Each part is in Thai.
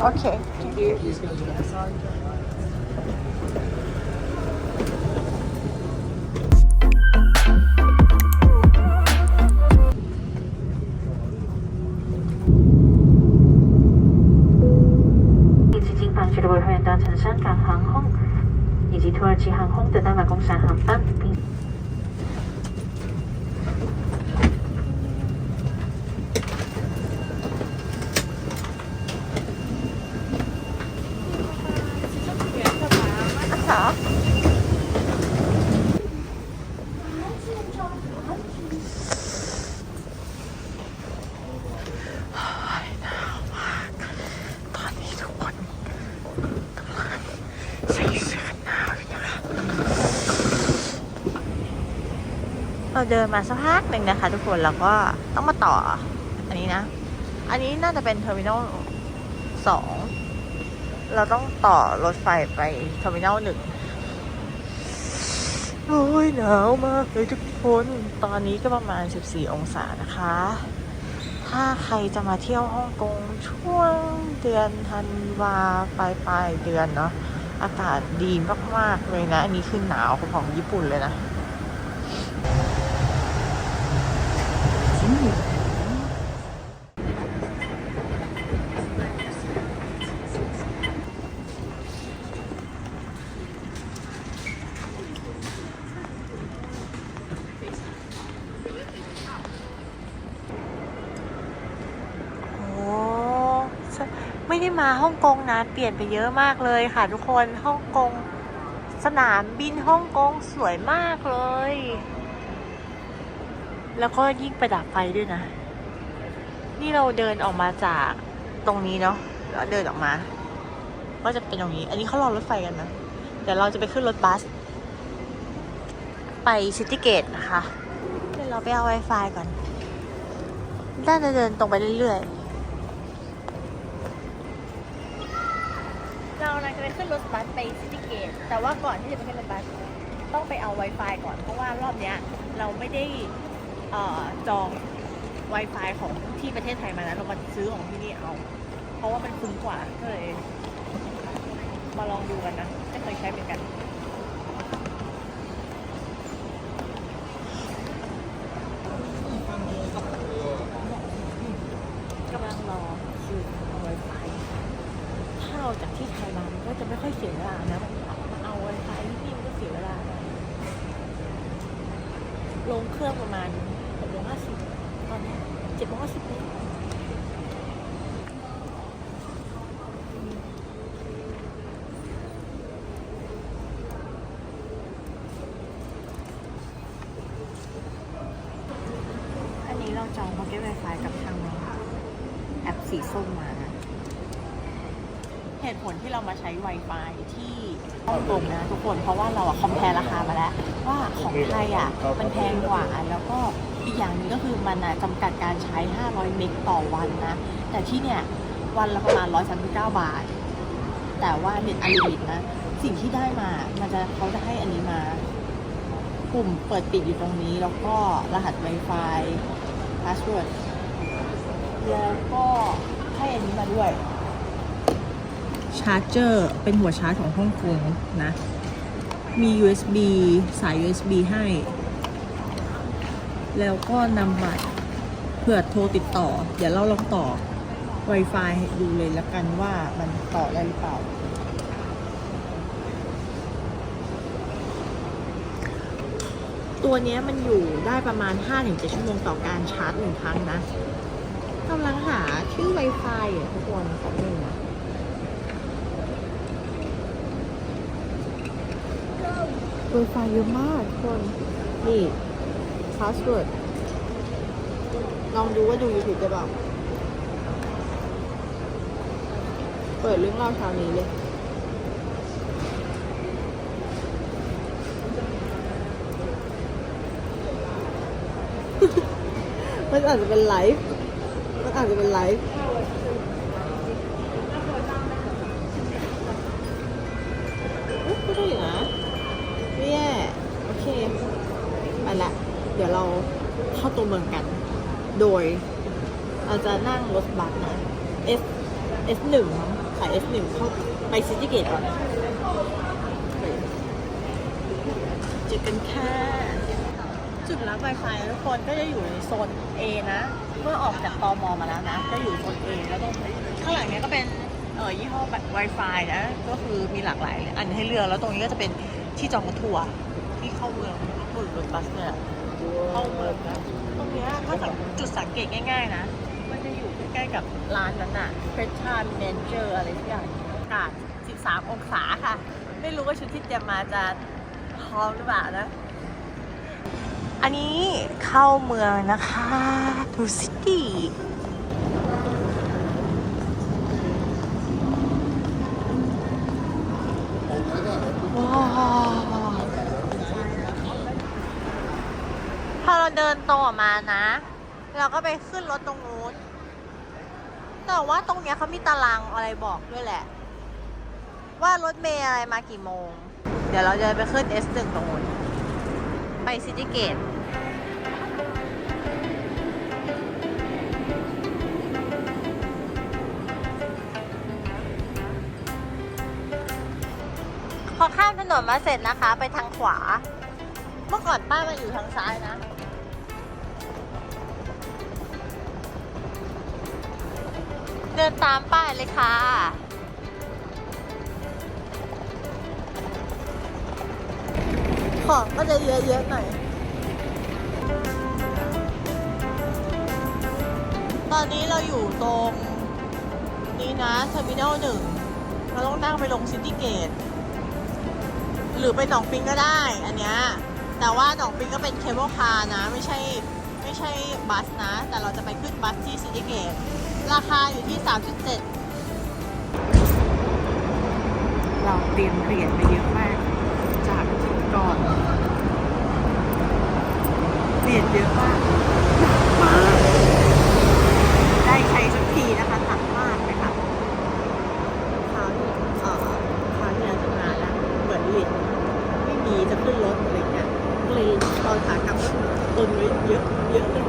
Okay. 지진방지를 위해 회원단 전산강 항공以及土耳其航空等大马公山航班。 เดินมาสักพักหนึ่งนะคะ ทุกคนแล้วก็ต้องมาต่อ อันนี้นะ อันนี้น่าจะเป็นเทอร์มินอลสองเราต้องต่อรถไฟไปเทอร์มินอลหนึ่งโอ้ยหนาวมากเลยทุกคน ตอนนี้ก็ประมาณ 14 องศานะคะ ถ้าใครจะมาเที่ยวฮ่องกงช่วงเดือนธันวาปลายปลายเดือนเนาะอากาศดีมาก ๆ เลยนะ อันนี้คือหนาวของญี่ปุ่นเลยนะ โอ้ ไม่ได้มาฮ่องกงนานเปลี่ยนไปเยอะมากเลยค่ะทุกคนฮ่องกง สนามบินฮ่องกงสวยมากเลย แล้วก็ยิ่งประดับไฟด้วยนะ นี่เราเดินออกมาจากตรงนี้เนาะแล้วเดินออกมา ก็จะเป็นตรงนี้ อันนี้เขารอรถไฟกันนะเดี๋ยวเราจะไปขึ้นรถบัส ไปซิตี้เกตนะคะ เดี๋ยวเราไปเอา Wi-Fi ก่อนน่าจะเดินตรงไปเรื่อยๆ เรา จะไปขึ้นรถบัสไปซิตี้เกตแต่ว่าก่อนที่จะไปขึ้นรถบัสต้องไปเอา Wi-Fi ก่อน เพราะว่ารอบเนี้ยเราไม่ได้เอ่อจอง Wi-Fi ของที่ประเทศไทยมาแล้วเรามาซื้อของที่นี่เอา เพราะว่ามันคุ้มกว่าก็เลยมาลองดูกันนะไม่เคยใช้เหมือนกัน กำลังรอคิวเอา Wi-Fi ถ้า เราจากที่ไทยมามันก็จะไม่ค่อยเสียเวลานะมันเอา Wi-Fi ที่นี่มันก็เสียเวลาหน่อยลงเครื่องประมาณ6โมง50ตอนนี้7โมง50เลยอันนี้เราจอง Pocket Wi-Fi กับทางแอปสีส้มมานะ เหตุผลที่เรามาใช้ Wi-Fi ที่ฮ่องกงนะทุกคนเพราะว่าเราอะคอมเพลราคามาแล้ว ว่าของไทยอะมันแพงกว่าแล้วก็อีกอย่างหนึงก็คือมันอะจำกัดการใช้ 500 เมกต่อวันนะ แต่ที่เนี่ยวันละประมาณ 139 บาท แต่ว่าเน็ตอลิมิตนะ สิ่งที่ได้มา มันจะเขาจะให้อันนี้มา ปุ่มเปิดปิดอยู่ตรงนี้ แล้วก็รหัส Wi-Fi password แล้วก็ให้อันนี้มาด้วย ชาร์จเจอร์เป็นหัวชาร์จของฮ่องกงนะ มี USB สาย USB ให้ แล้วก็นำบัตรเผื่อโทรติดต่อ เดี๋ยวเราลองต่อ Wi-Fi ดูเลยละกันว่ามันต่อได้หรือเปล่า ตัวนี้มันอยู่ได้ประมาณ 5-7 ชั่วโมงต่อการชาร์จหนึ่งครั้งนะกำลังหาชื่อ Wi-Fi อะทุกคนแป๊บนึงนะ Wi-Fi เยอะมากคน นี่ password ลองดูว่าดู YouTube ได้เปล่าเปิดเรื่องเล่าเช้านี้เลยมันอาจจะเป็นไลฟ์มันอาจจะเป็นไลฟ์ เมืองกัน โดยเราจะนั่งรถบัสนะ S S หนึ่งสาย S1 เข้าไปซิตี้เกตก่อนเจอกันค่ะ จุดรับ Wi-Fi ทุกคนก็จะอยู่ในโซน A นะเมื่อออกจากตอมอมาแล้วนะ ก็อยู่โซน A แล้วตรงข้างหลังเนี้ยก็เป็นเออยี่ห้อแบบ Wi-Fi นะ ก็คือมีหลากหลายอันให้เลือกแล้วตรงนี้ก็จะเป็นที่จองทัวร์ที่เข้าเมืองรถรถบัสเนี่ยเข้าเมืองนะ เนี้ยถ้าสังจุดสังเกตง่าย ๆ นะ มันจะอยู่ใกล้ๆกับร้านนั้นอะเฟรชชานเมนเจอร์อะไรสักอย่างอากาศ 13 องศาค่ะ ไม่รู้ว่าชุดที่เตรียมมาจะพร้อมหรือเปล่านะ อันนี้เข้าเมืองนะคะ ดูซิตี้ว้าวพอเราเดิน ตรงออกมานะ เราก็ไปขึ้นรถตรงนู้น แต่ว่าตรงเนี้ยเขามีตารางอะไรบอกด้วยแหละ ว่ารถเมย์อะไรมากี่โมง เดี๋ยวเราจะไปขึ้น S1 ตรงนู้น ไปซิตี้เกตพอข้ามถนนมาเสร็จนะคะ ไปทางขวา เมื่อก่อนป้ามันอยู่ทางซ้ายนะ เดินตามป้ายเลยค่ะ ของก็จะเยอะๆหน่อย ตอนนี้เราอยู่ตรงนี้นะเทอร์มินอลหนึ่งเราต้องนั่งไปลงซิตี้เกต หรือไปหนองปิงก็ได้ อันเนี้ย แต่ว่าหนองปิงก็เป็นเคเบิลคาร์นะ ไม่ใช่ ไม่ใช่บัสนะ แต่เราจะไปขึ้นบัสที่ซิตี้เกต ราคาอยู่ที่ 3.7 เราเตรียมเหรียญไปเยอะมาก จากที่ก่อนเหรียญเยอะมากมาก ได้ใช้สักทีนะคะหนักมากเลยค่ะคราวนี้เอ่อคราวที่แล้วจะมาแล้วเหมือนเหรียญไม่มีจะขึ้นรถอะไรเงี้ยก็เลยตอนขากลับก็ตุนไว้เยอะเยอะเลย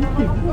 Thank you.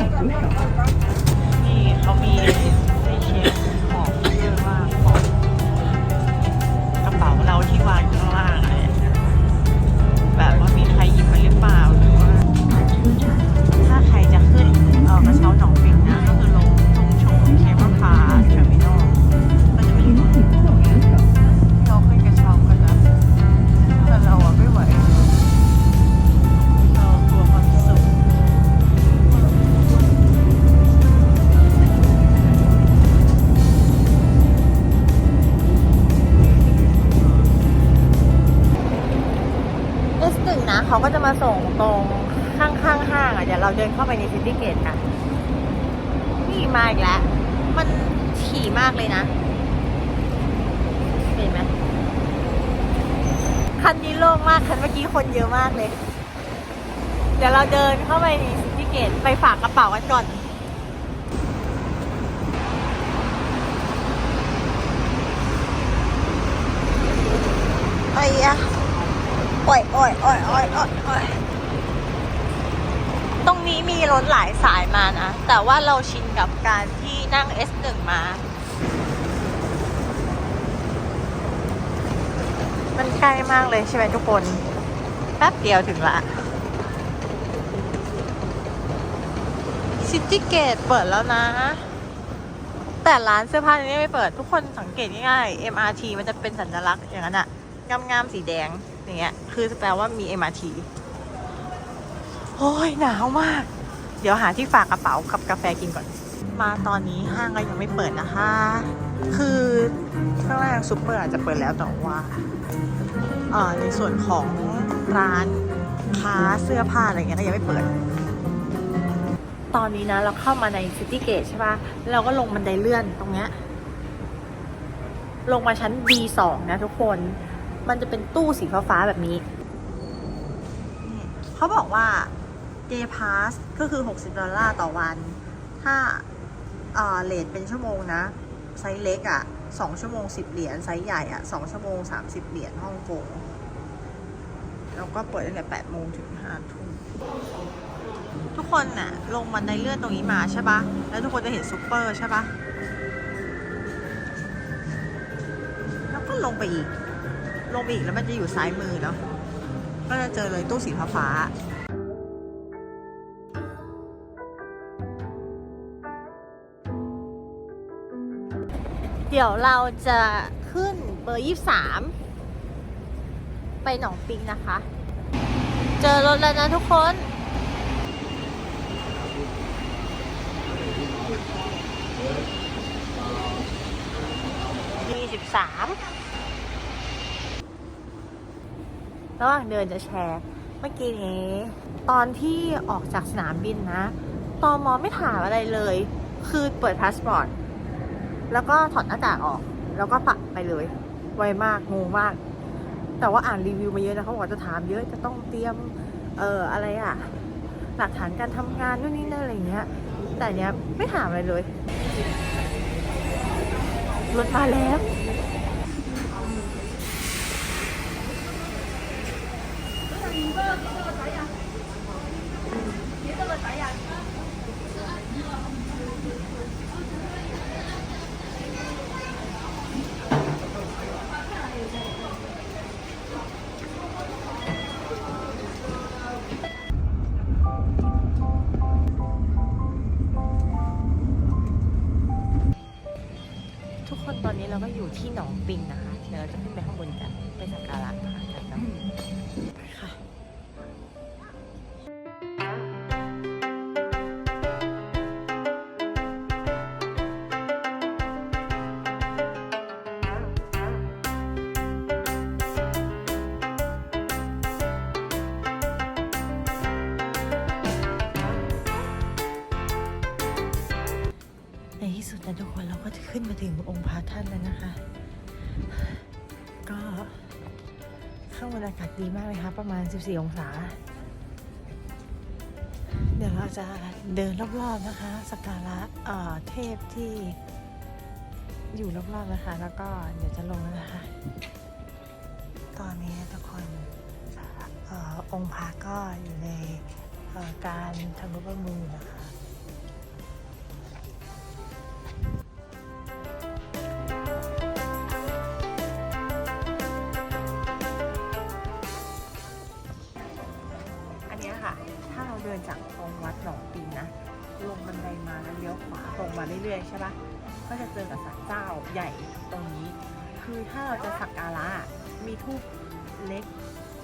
ก็จะมาส่งตรงข้างๆห้างอะเดี๋ยวเราเดินเข้าไปในซิตี้เกตกันนี่มาอีกแล้ว มันถี่มากเลยนะ เห็นไหมคันนี้โล่งมาก คันเมื่อกี้คนเยอะมากเลย เดี๋ยวเราเดินเข้าไปในซิตี้เกตไปฝากกระเป๋ากันก่อนไอ้ยะ โอ้ยโอ้ยโอ้ยโอ้ยโอ้ยโอ้ยตรงนี้มีรถหลายสายมานะ แต่ว่าเราชินกับการที่นั่ง S1 มา มันใกล้มากเลยใช่ไหมทุกคน แป๊บเดียวถึงละซิตี้เกตเปิดแล้วนะ แต่ร้านเสื้อผ้านี้ไม่เปิดทุกคนสังเกตง่ายๆ MRT มันจะเป็นสัญลักษณ์อย่างนั้นอะงามๆสีแดง อย่างเงี้ยคือแปลว่ามี MRT โอ้ยหนาวมาก เดี๋ยวหาที่ฝากกระเป๋ากับกาแฟกินก่อน มาตอนนี้ห้างก็ยังไม่เปิดนะคะ คือข้างล่างซูเปอร์อาจจะเปิดแล้วแต่ว่าในส่วนของร้านค้าเสื้อผ้าอะไรเงี้ยยังไม่เปิด ตอนนี้นะเราเข้ามาในซิตี้เกตใช่ปะเราก็ลงบันไดเลื่อนตรงเนี้ยลงมาชั้น B2 นะทุกคน มันจะเป็นตู้สีฟ้าๆแบบนี้ เขาบอกว่า Day Pass ก็คือ 60 ดอลลาร์ต่อวัน ถ้าอ่าเลทเป็นชั่วโมงนะ ไซส์เล็กอะ่ะสองชั่วโมงสิบเหรียญ ไซส์ใหญ่อะ่ะสองชั่วโมงสามสิบเหรียญฮ่องกง แล้วก็เปิดตั้งแต่แปดโมงถึงห้าทุ่มทุกคนน่ะ ลงบันไดเลื่อนตรงนี้มาใช่ปะแล้วทุกคนจะเห็นซูเปอร์ใช่ปะแล้วก็ลงไปอีก ลงอีกแล้วมันจะอยู่ซ้ายมือเนาะก็จะเจอเลยตู้สีฟ้าฟ้าเดี๋ยวเราจะขึ้นเบอร์ 23 ไปหนองปิงนะคะ เจอรถแล้วนะทุกคนสาม ระหว่างเดินจะแชร์เมื่อกี้นี้ ตอนที่ออกจากสนามบินนะตอมอไม่ถามอะไรเลย คือเปิดพาสปอร์ตแล้วก็ถอดหน้ากากออก แล้วก็ปักไปเลย ไวมากงงมาก แต่ว่าอ่านรีวิวมาเยอะนะเขาบอกว่าจะถามเยอะจะต้องเตรียมเอ่ออะไรอะหลักฐานการทำงานนู่นนี่นั่นอะไรเงี้ย แต่เนี้ยไม่ถามอะไรเลยรถมาแล้ว ขึ้นมาถึงองค์พระท่านแล้วนะคะ ก็ข้างบนอากาศดีมากเลยค่ะประมาณ 14 องศา เดี๋ยวเราจะเดินรอบๆนะคะสักการะเทพที่อยู่รอบๆนะคะ แล้วก็เดี๋ยวจะลงแล้วนะคะ ตอนนี้ทุกคนอองค์พระก็อยู่ในการทำรูปมือนะคะอันเนี้ยค่ะ ถ้าเราเดินจากตรงวัดหนองปีนนะ ลงบันไดมาแล้วเลี้ยวขวาตรงมาเรื่อยๆใช่ปะก็จะเจอกับศาลเจ้าใหญ่ตรงนี้ คือถ้าเราจะสักการะมีทูบเล็ก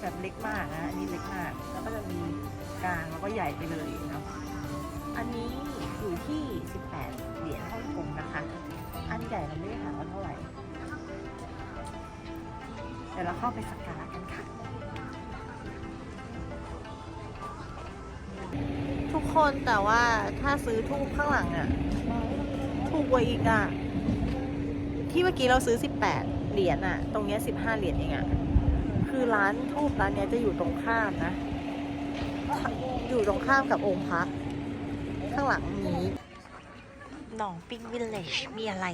แบบเล็กมากนะอันนี้เล็กมาก แล้วก็จะมีกลางแล้วก็ใหญ่ไปเลยเนาะอันนี้อยู่ที่ 18 เหรียญฮ่องกงนะคะ อันใหญ่เราไม่ได้ถามว่าเท่าไหร่ เดี๋ยวเราเข้าไปสักการะกันค่ะ คนแต่ว่าถ้าซื้อทูบข้างหลังอะถูกกว่าอีกอะที่เมื่อกี้เราซื้อ 18 เหรียญอะตรงเนี้ย15 เหรียญเองอะคือร้านทูบร้านเนี้ยจะอยู่ตรงข้ามนะ อยู่ตรงข้ามกับองค์พระข้างหลังนี้หนองปิงวิลเลจมีอะไร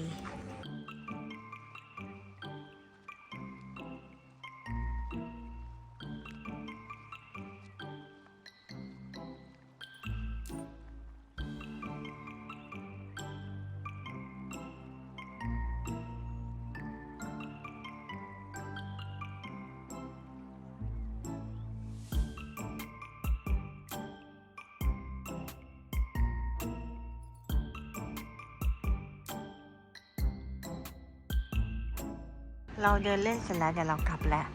เราเดินเล่นเสร็จแล้วเดี๋ยวเรากลับแล้ว